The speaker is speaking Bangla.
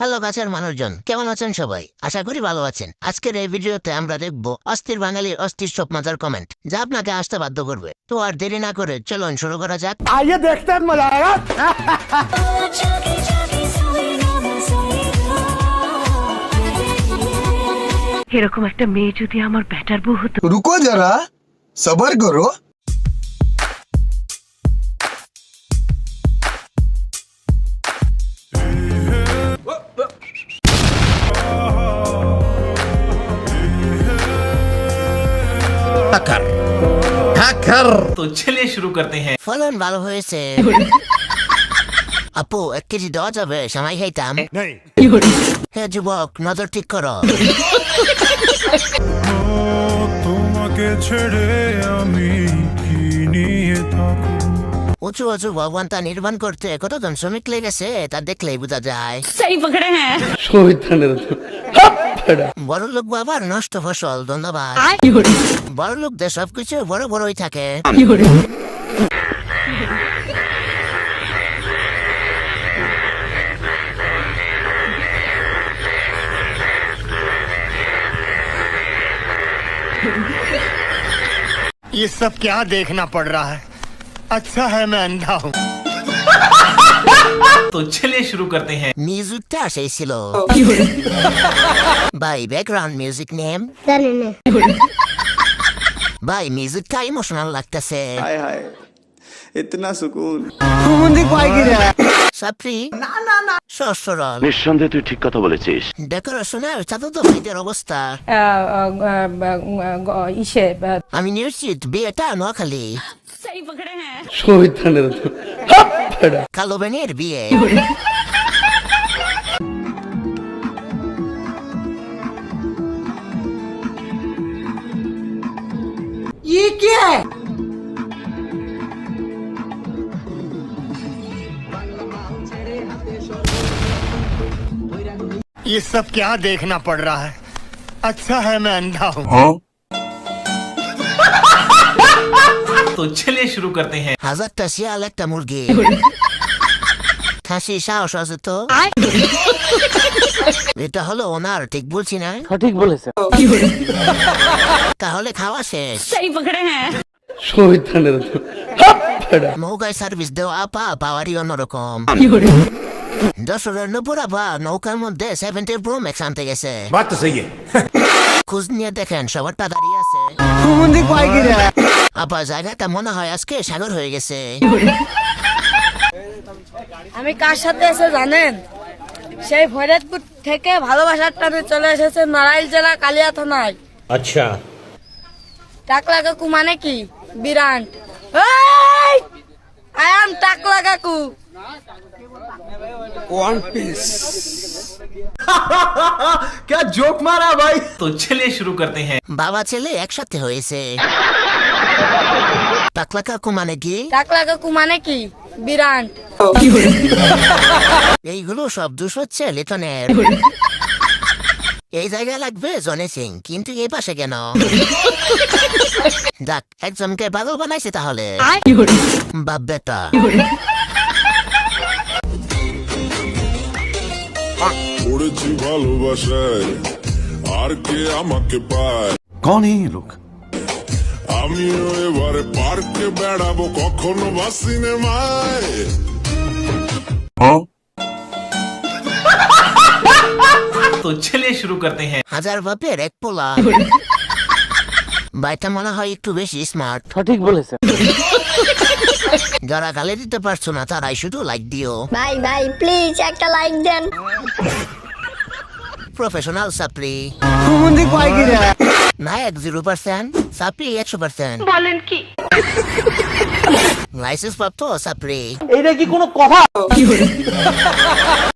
হ্যালো কাছের মানুষজন। কেমন আছেন সবাই? আশা করি ভালো আছেন। আজকের এই ভিডিওতে আমরা দেখব অস্থির বাঙালির অস্থির সব মাজার কমেন্ট যা আপনাকে আসতে বাধ্য করবে। তো আর দেরি না করে চলুন শুরু করা যাক। আইয়ে দেখতে এরকম একটা মেয়ে যদি আমার বেটার বউ হতো। রুকো যারা সবার করো হ্যাকার হ্যাকার তো চলে শুরু করতে হ্যাঁ ফলন ভালো হয়েছে আপু এক কেজি দেওয়া যাবে সামাই খাইতাম হে যুবক নজর ঠিক করো তোমাকে ছেড়ে আমি কি নিয়ে থাকব উঁচু উঁচু ভবনটা নির্মাণ করতে কতজন শ্রমিক লেগেছে তা দেখলেই বোঝা যায় সেই পকড়ে হ্যাঁ বড় লোক বাবার নষ্ট ফসল ধন্যবাদ বড় লোকদের সবকিছু বড় বড়ই থাকে ये सब क्या देखना पड़ रहा है अच्छा है मैं अंधा हूँ तो चलिए शुरू करते हैं মিউজিকটা সেই ছিল ভাই ব্যাকগ্রাউন্ড মিউজিক নেম ভাই মিউজিকটা ইমোশনাল লাগতেছে हाय हाय इतना सुकून সাপ্রি না না না সরল নিঃসন্দেহে তুই ঠিক কথা বলেছিস ডেকোরেশনের চাঁদা তো ফিদের অবস্থা ইসে আমি নিশ্চিত বিয়েটা নোয়াখালী सही पकड़े हैं। शोभिता कालो बनेर भी है। ये क्या है? ये सब क्या देखना पड़ रहा है? अच्छा है मैं अंधा हूँ? हाँ? तो चलिए शुरू करते हैं হাজারটা শিয়াল একটা মুরগি খাসি সাহস আছে তো এটা হলো ওনার ঠিক বলছি না সঠিক বলেছে তাহলে খাওয়া শেষ সেই পকড়ে হ্যাঁ নৌকায় সার্ভিস দেওয়া আপা পাওয়ারই অন্যরকম দশরের নপুরা বা নৌকার মধ্যে সেভেন্টি প্রো ম্যাক্স আনতে গেছে बात तो सही है খোঁজ নিয়ে দেখেন সবারটা দাঁড়িয়ে আছে আপা জায়গাটা মনে হয় আজকে সাগর হয়ে গেছে আমি কার সাথে এসে জানেন সেই ফরিদপুর থেকে ভালোবাসার টানে চলে এসেছে নড়াইল জেলা কালিয়া থানায় अच्छा টাকলা কাকু মানে কি বিরাট আই এম টাকলা কাকু क्या जोक मारा भाई तो चलिए शुरू करते हैं বাবা ছেলে একসাথে হয়েছে টাকলা কাকু মানে কি টাকলা কাকু মানে কি বিরাট এইগুলো সব দোষ হচ্ছে লিটনের। এই জায়গায় লাগবে জনে সিং কিন্তু এই পাশে কেন? যাক একজনকে পাগল বানাইছে তাহলে। বাপ বেটা। পড়েছি ভালোবাসায় আর কে আমাকে পায়? কন এই লোক? আমিও এবার পার্কে বেড়াবো কখনো বা সিনেমায়। চলে শুরু করতে হ্যাঁ। হাজার বাপের এক পোলা। বাইটা মনে হয় একটু বেশি স্মার্ট সঠিক বলেছে। যারা গালে দিতে পারছ না তারাই শুধু লাইক দিও। ভাই ভাই প্লিজ একটা লাইক দেন। প্রফেশনাল সাপ্লি নায়ক জিরো পার্সেন্ট সাপ্রি একশো পার্সেন্ট বলেন কি? লাইসেন্স প্রাপ্ত সাপ্রি। এটা কি কোনো কথা?